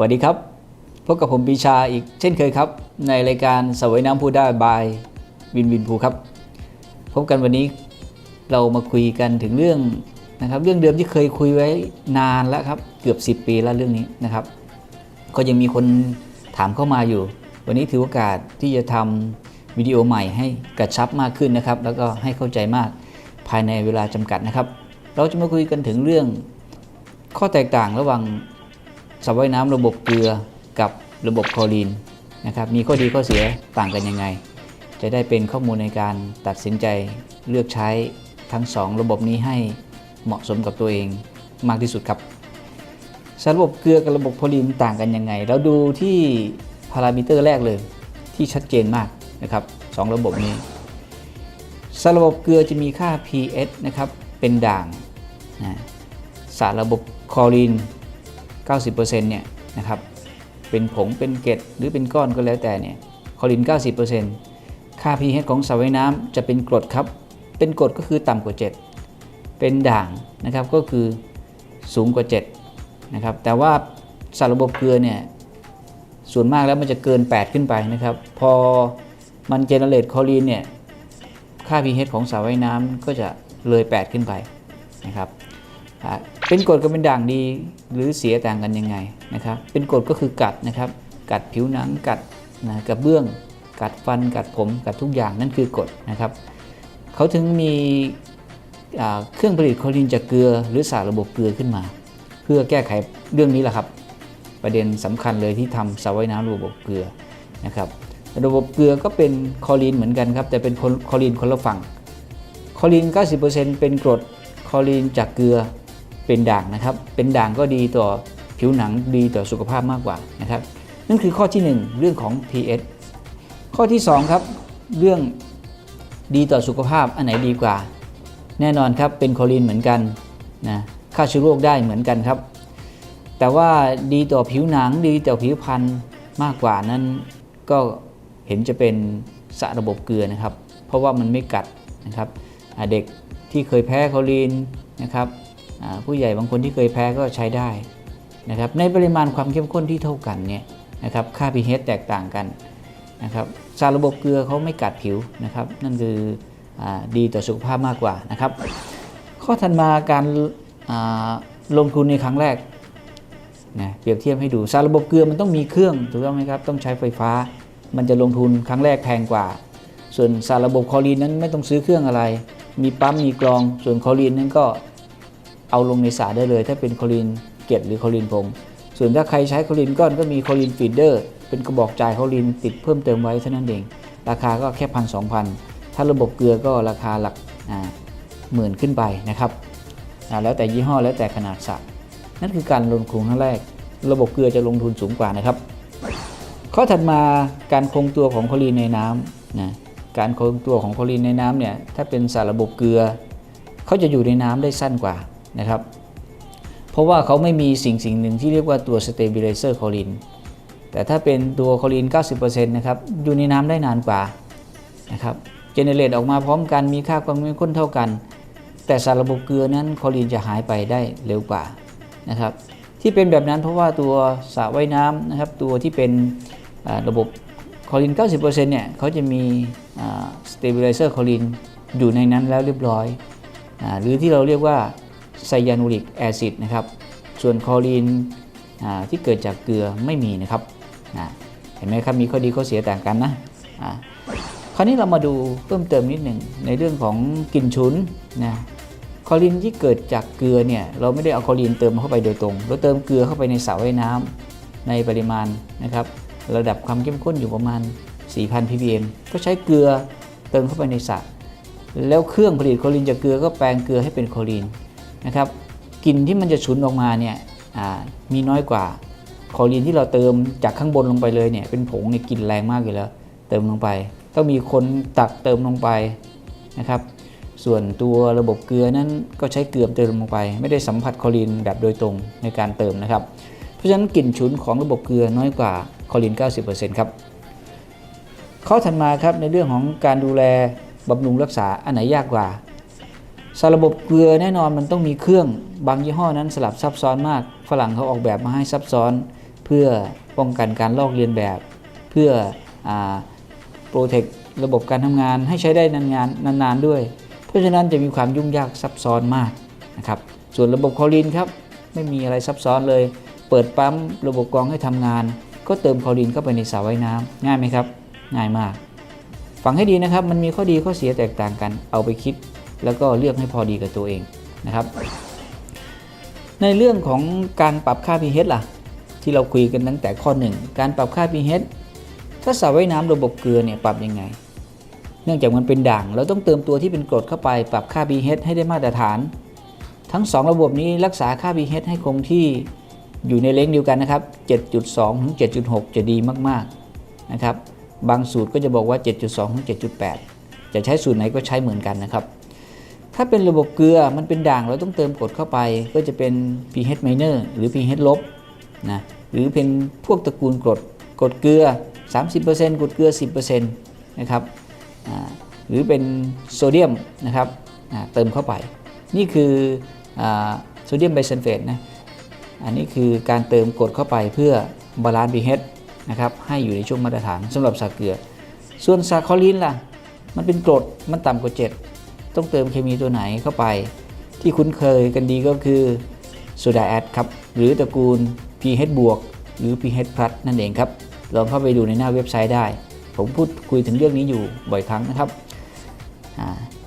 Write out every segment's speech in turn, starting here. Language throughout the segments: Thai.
สวัสดีครับ พบกับผมปีชาอีกเช่นเคยครับ ในรายการสวยน้ำพูดได้บายวินวินภูครับ พบกันวันนี้เรามาคุยกันถึงเรื่องนะครับเรื่องเดิมที่เคยคุยไว้นานแล้วครับ เกือบ 10 ปีแล้วเรื่องนี้นะครับ ก็ยังมีคนถามเข้ามาอยู่ วันนี้ถือโอกาสที่จะทำวิดีโอใหม่ให้กระชับมากขึ้นนะครับ แล้วก็ให้เข้าใจมากภายในเวลาจำกัดนะครับ เราจะมาคุยกันถึงเรื่องข้อแตกต่างระหว่าง สระว่ายน้ำระบบเกลือกับระบบคลอรีนนะครับมีข้อดีข้อเสียต่างกันยังไง จะได้เป็นข้อมูลในการตัดสินใจเลือกใช้ทั้ง 2 ระบบนี้ให้เหมาะสมกับตัวเองมากที่สุดครับสำหรับระบบเกลือกับระบบโพลีนต่างกันยังไง เราดูที่พารามิเตอร์แรกเลยที่ชัดเจนมากนะครับสองระบบนี้สารระบบเกลือจะมีค่า pH นะครับเป็นด่างนะสารระบบคลอรีน 90%เนี่ยนะครับเป็นผงเป็นเกล็ดหรือเป็นก้อนก็แล้วแต่เนี่ยคลอรีน90%ค่า pH ของสระว่ายน้ำจะเป็นกรดครับ เป็นกรดก็คือต่ำกว่า 7 เป็นด่างนะครับก็คือสูงกว่า 7 นะครับ แต่ว่าสารระบบเกลือเนี่ยส่วนมากแล้วมันจะเกิน 8 ขึ้นไปนะครับ พอมันเจเนเรตคลอรีนเนี่ยค่า pH ของสระว่ายน้ำก็จะเลย 8 ขึ้นไปนะครับ เป็นกรดกับเป็นด่างดีหรือเสียต่างกันยังไงนะครับ เป็นกรดก็คือกัดนะครับ กัดผิวหนังกัดนะกระเบื้อง กัดฟันกัดผมกัดทุกอย่างนั่นคือกรดนะครับเขาถึงมีเครื่องผลิตคลอรีนจากเกลือ หรือสารระบบเกลือขึ้นมา เพื่อแก้ไขเรื่องนี้แหละครับ ประเด็นสำคัญเลยที่ทำสระว่ายน้ำระบบเกลือนะครับระบบเกลือก็เป็นคอรีนเหมือนกันครับ แต่เป็นคอรีนคนละฝั่ง คอรีน 90%เป็นกรด คอรีนจากเกลือ เป็นด่างนะครับ เป็นด่างก็ดีต่อผิวหนังดีต่อสุขภาพมากกว่านะครับ นั่นคือข้อที่ 1 เรื่องของ pH ข้อที่ 2 ครับ เรื่องดีต่อสุขภาพอันไหนดีกว่า แน่นอนครับเป็นคอรีนเหมือนกันนะฆ่าเชื้อโรคได้เหมือนกันครับ แต่ว่าดีต่อผิวหนังดีต่อผิวพรรณมากกว่านั้นก็เห็นจะเป็นสระระบบเกลือนะครับ เพราะว่ามันไม่กัดนะครับเด็กที่เคยแพ้คอรีนนะครับ ผู้ใหญ่บางคนที่เคยแพ้ก็ใช้ได้นะครับในปริมาณความเข้มข้นที่เท่ากันเนี่ยนะครับค่า pH แตกต่างกันนะครับสารระบบเกลือเขาไม่กัดผิวนะครับ นั่นคืออดีต่อสุขภาพมากกว่านะครับ ข้อถัดมาการลงทุนในครั้งแรกนะเปรียบเทียบให้ดูสารระบบเกลือมันต้องมีเครื่องถูกต้องไหมครับต้องใช้ไฟฟ้า มันจะลงทุนครั้งแรกแพงกว่า ส่วนสารระบบคอรีนนั้นไม่ต้องซื้อเครื่องอะไร มีปั๊มมีกรอง ส่วนคอรีนนั้นก็ เอาลงในสรได้เลย ถ้าเป็นคลอรีนเกล็ดหรือคลอรีนผงส่วนถ้าใครใช้คลอรีนก้อนก็มีคลอรีนฟีดเดอร์เป็นกระบอกจ่ายคลอรีนติดเพิ่มเติมไว้เท่านั้นเอง ราคาก็แค่พันสองพันถ้าระบบเกลือก็ราคาหลักหมื่นขึ้นไปนะครับแล้วแต่ยี่ห้อแล้วแต่ขนาดสระนั่นคือการลงทุนครั้งแรก ระบบเกลือจะลงทุนสูงกว่านะครับ ข้อถัดมาการคงตัวของคลอรีนในน้ำนะการคงตัวของคลอรีนในน้ำเนี่ยถ้าเป็นสารระบบเกลือเขาจะอยู่ในน้ำได้สั้นกว่า นะครับ เพราะว่าเขาไม่มีสิ่งสิ่งหนึ่งที่เรียกว่าตัว stabilizer คลอรีนแต่ถ้าเป็นตัวคลอรีน 90%นะครับ อยู่ในน้ำได้นานกว่า นะครับ เจเนเรตออกมาพร้อมกัน มีค่าความเข้มข้นเท่ากัน แต่สารระบบเกลือนั้นคลอรีนจะหายไปได้เร็วกว่า นะครับ ที่เป็นแบบนั้นเพราะว่าตัวสระว่ายน้ำนะครับ ตัวที่เป็นระบบคลอรีน 90%เนี่ย เขาจะมีสเต a ิ i เซอร์คลอรีนอยู่ในนั้นแล้วเรียบร้อยอหรือที่เราเรียกว่า ไซยานูริกแอซิดนะครับ ส่วนคอรีนที่เกิดจากเกลือไม่มีนะครับ เห็นไหมครับมีข้อดีข้อเสียต่างกันนะคราวนี้เรามาดูเพิ่มเติมนิดหนึ่งในเรื่องของกลิ่นฉุนนะคอรีนที่เกิดจากเกลือเนี่ยเราไม่ได้เอาคอรีนเติมเข้าไปโดยตรง เราเติมเกลือเข้าไปในสระว่ายน้ำในปริมาณนะครับ ระดับความเข้มข้นอยู่ประมาณ 4,000 ppm ก็ใช้เกลือเติมเข้าไปในสระแล้วเครื่องผลิตคอรีนจากเกลือก็แปลงเกลือให้เป็นคอรีน นะครับกลิ่นที่มันจะฉุนออกมาเนี่ยมีน้อยกว่าคอรีนที่เราเติมจากข้างบนลงไปเลยเนี่ยเป็นผงเนี่ยกลิ่นแรงมากอยู่แล้ว เติมลงไป ต้องมีคนตักเติมลงไปนะครับส่วนตัวระบบเกลือนั้นก็ใช้เกลือเติมลงไป ไม่ได้สัมผัสคอรีนแบบโดยตรงในการเติมนะครับ เพราะฉะนั้นกลิ่นฉุนของระบบเกลือน้อยกว่าคลอรีน 90%ครับข้อถัดมาครับในเรื่องของการดูแลบำรุงรักษาอันไหนยากกว่า สารระบบเกลือแน่นอนมันต้องมีเครื่องบางยี่ห้อนั้นสลับซับซ้อนมากฝรั่งเขาออกแบบมาให้ซับซ้อน เพื่อป้องกันการลอกเลียนแบบ เพื่อโปรเทคระบบการทำงานให้ใช้ได้นานๆนานๆด้วย เพราะฉะนั้นจะมีความยุ่งยากซับซ้อนมากนะครับส่วนระบบคลอรีนครับไม่มีอะไรซับซ้อนเลย เปิดปั๊มระบบกรองให้ทำงาน ก็เติมคลอรีนเข้าไปในสระว่ายน้ำง่ายไหมครับ ง่ายมาก ฟังให้ดีนะครับมันมีข้อดีข้อเสียแตกต่างกันเอาไปคิด แล้วก็เลือกให้พอดีกับตัวเองนะครับ ในเรื่องของการปรับค่า pH ล่ะ ที่เราคุยกันตั้งแต่ข้อ 1 การปรับค่า pH ถ้าสระว่ายน้ำระบบเกลือเนี่ยปรับยังไง เนื่องจากมันเป็นด่าง เราต้องเติมตัวที่เป็นกรดเข้าไปปรับค่า pH ให้ได้มาตรฐาน ทั้ง 2 ระบบนี้รักษาค่า pH ให้คงที่อยู่ในเลนเดียวกันนะครับ 7.2 ถึง 7.6 จะดีมากๆนะครับ บางสูตรก็จะบอกว่า 7.2 ถึง 7.8 จะใช้สูตรไหนก็ใช้เหมือนกันนะครับ ถ้าเป็นระบบเกลือมันเป็นด่างเราต้องเติมกรดเข้าไป ก็จะเป็น pH minor หรือ pH ลบนะหรือเป็นพวกตระกูลกรดกรดเกลือ 30%กรดเกลือ 10%นะครับหรือเป็นโซเดียมนะครับเติมเข้าไป นี่คือโซเดียมไบซัลเฟตนะอันนี้คือการเติมกรดเข้าไปเพื่อบาลานซ์ pH นะครับให้อยู่ในช่วงมาตรฐานสำหรับสาเกลือ ส่วนสาคลอรีนล่ะ มันเป็นกรดมันต่ำกว่า 7 ต้องเติมเคมีตัวไหนเข้าไป ที่คุ้นเคยกันดีก็คือโซดาแอดครับ หรือตระกูล pH บวกหรือ pH พลัสนั่นเองครับ ลองเข้าไปดูในหน้าเว็บไซต์ได้ ผมพูดคุยถึงเรื่องนี้อยู่บ่อยครั้งนะครับ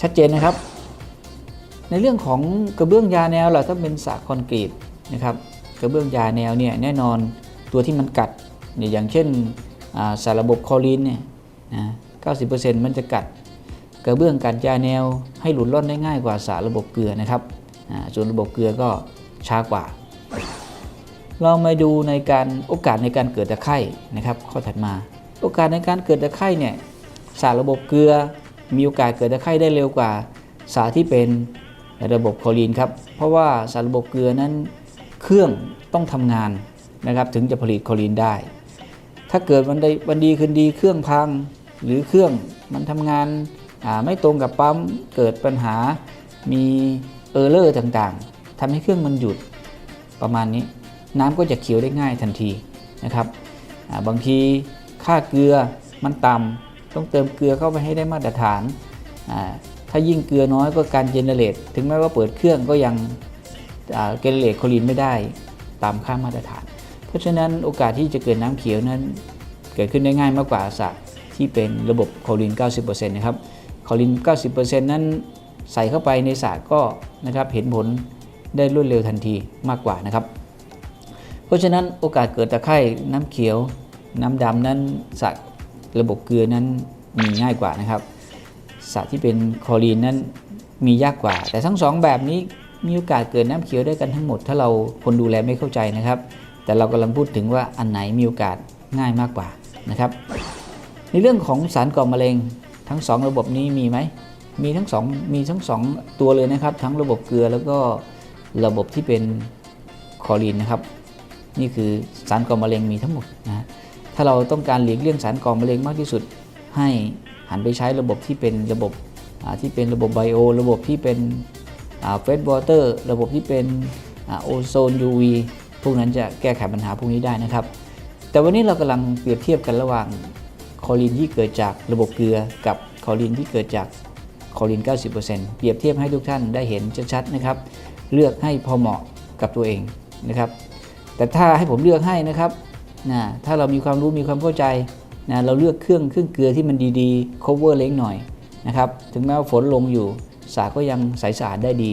ชัดเจนนะครับ ในเรื่องของกระเบื้องยาแนวเราถ้าเป็นสาคอนกรีตนะครับ กระเบื้องยาแนวเนี่ยแน่นอนตัวที่มันกัดเนี่ยอย่างเช่นสารระบบคอรีนเนี่ยนะ90%มันจะกัด กระเบื้องกัดยาแนวให้หลุดล่อนได้ง่ายกว่าสารระบบเกลือนะครับส่วนระบบเกลือก็ช้ากว่า เรามาดูในการโอกาสในการเกิดตะไคร่นะครับ ข้อถัดมา โอกาสในการเกิดตะไคร่เนี่ยสารระบบเกลือมีโอกาสเกิดตะไคร่ได้เร็วกว่าสารที่เป็นระบบคลอรีนครับเพราะว่าสารระบบเกลือนั้นเครื่องต้องทำงานนะครับถึงจะผลิตคลอรีนได้ ถ้าเกิดวันใดวันดีคืนดีเครื่องพังหรือเครื่องมันทำงาน ไม่ตรงกับปั๊มเกิดปัญหามีเออร์เลอร์ต่างๆทำให้เครื่องมันหยุดประมาณนี้ น้ำก็จะเขียวได้ง่ายทันทีนะครับบางทีค่าเกลือมันต่ำต้องเติมเกลือเข้าไปให้ได้มาตรฐาน ถ้ายิ่งเกลือน้อยก็การเจเนเรตถึงแม้ว่าเปิดเครื่องก็ยังเจเนเรตโคลีนไม่ได้ตามค่ามาตรฐาน เพราะฉะนั้นโอกาสที่จะเกิดน้ำเขียวนั้นเกิดขึ้นได้ง่ายมากกว่าสระที่เป็นระบบโคลีน90%นะครับ โคลีน90%นั้นใส่เข้าไปในสระก็นะครับเห็นผลได้รวดเร็วทันทีมากกว่านะครับ เพราะฉะนั้นโอกาสเกิดตะไคร่น้ำเขียว น้ำดำนั้นสระระบบเกลือนั้นมีง่ายกว่านะครับสระที่เป็นคลอรีนนั้นมียากกว่า แต่ทั้งสองแบบนี้มีโอกาสเกิดน้ำเขียวได้กันทั้งหมด ถ้าเราคนดูแลไม่เข้าใจนะครับ แต่เรากำลังพูดถึงว่าอันไหนมีโอกาสง่ายมากกว่านะครับ ในเรื่องของสารก่อมะเร็ง ทั้ง 2 ระบบนี้มีไหมมีทั้ง2มีทั้ง 2 ตัวเลยนะครับ ทั้งระบบเกลือแล้วก็ระบบที่เป็นคอรีนนะครับ นี่คือสารก่อมะเร็งมีทั้งหมดนะถ้าเราต้องการหลีกเลี่ยงสารก่อมะเร็งมากที่สุด ให้หันไปใช้ระบบที่เป็นระบบที่เป็นระบบไบโอระบบที่เป็นเฟสวอเตอร์ระบบที่เป็นโอโซน UV พวกนั้นจะแก้ไขปัญหาพวกนี้ได้นะครับ แต่วันนี้เรากำลังเปรียบเทียบกันระหว่าง คอลีนที่เกิดจากระบบเกลือกับคอลีนที่เกิดจากคอลีน90%เปรียบเทียบให้ทุกท่านได้เห็นชัดๆนะครับ เลือกให้พอเหมาะกับตัวเองนะครับ แต่ถ้าให้ผมเลือกให้นะครับนะถ้าเรามีความรู้มีความเข้าใจนะเราเลือกเครื่องเครื่องเกลือที่มันดีๆ cover เล็กหน่อยนะครับ ถึงแม้ว่าฝนลงอยู่สาก็ยังใสสะอาดได้ดี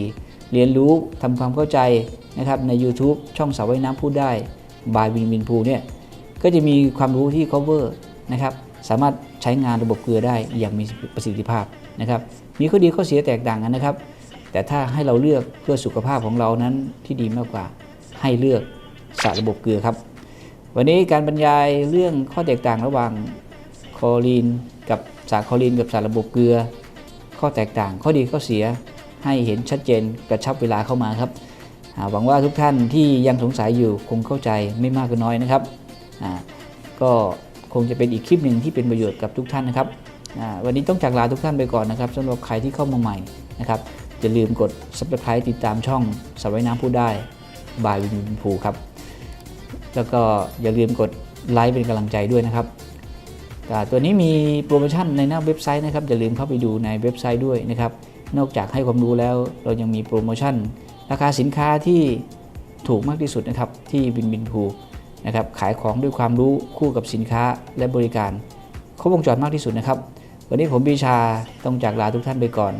เรียนรู้ทำความเข้าใจนะครับใน YouTube ช่องสาวว่ายน้ำพูดได้บายวินวินพูเนี่ยก็จะมีความรู้ที่ cover นะครับ สามารถใช้งานระบบเกลือได้อย่างมีประสิทธิภาพนะครับ มีข้อดีข้อเสียแตกต่างกันนะครับ แต่ถ้าให้เราเลือกเพื่อสุขภาพของเรานั้นที่ดีมากกว่าให้เลือกสารระบบเกลือครับ วันนี้การบรรยายเรื่องข้อแตกต่างระหว่างคอรีน กับสารคอรีน กับสารระบบเกลือ ข้อแตกต่าง ข้อดีข้อเสียให้เห็นชัดเจนกระชับเวลาเข้ามาครับหวังว่าทุกท่านที่ยังสงสัยอยู่คงเข้าใจไม่มากก็น้อยนะครับ ก็ งจะเป็นอีกคลิปหนึ่งที่เป็นประโยชน์กับทุกท่านนะครับวันนี้ต้องจากลาทุกท่านไปก่อนนะครับสำหรับใครที่เข้ามาใหม่นะครับอย่าลืมกด subscribe ติดตามช่องสวายน้ำพูดได้บายวินพูครับ แล้วก็อย่าลืมกดไลค์เป็นกำลังใจด้วยนะครับอ่ตัวนี้มีโปรโมชั่นในหน้าเว็บไซต์นะครับ อย่าลืมเข้าไปดูในเว็บไซต์ด้วยนะครับ นอกจากให้ความรู้แล้วเรายังมีโปรโมชั่น ราคาสินค้าที่ถูกมากที่สุดนะครับที่บินบินพู นะครับขายของด้วยความรู้คู่กับสินค้าและบริการครบวงจรมากที่สุดนะครับ วันนี้ผมบีชาต้องจากลาทุกท่านไปก่อน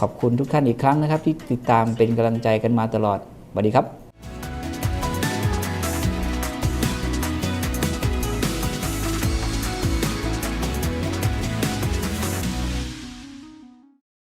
ขอบคุณทุกท่านอีกครั้งนะครับ ที่ติดตามเป็นกำลังใจกันมาตลอดสวัสดีครับ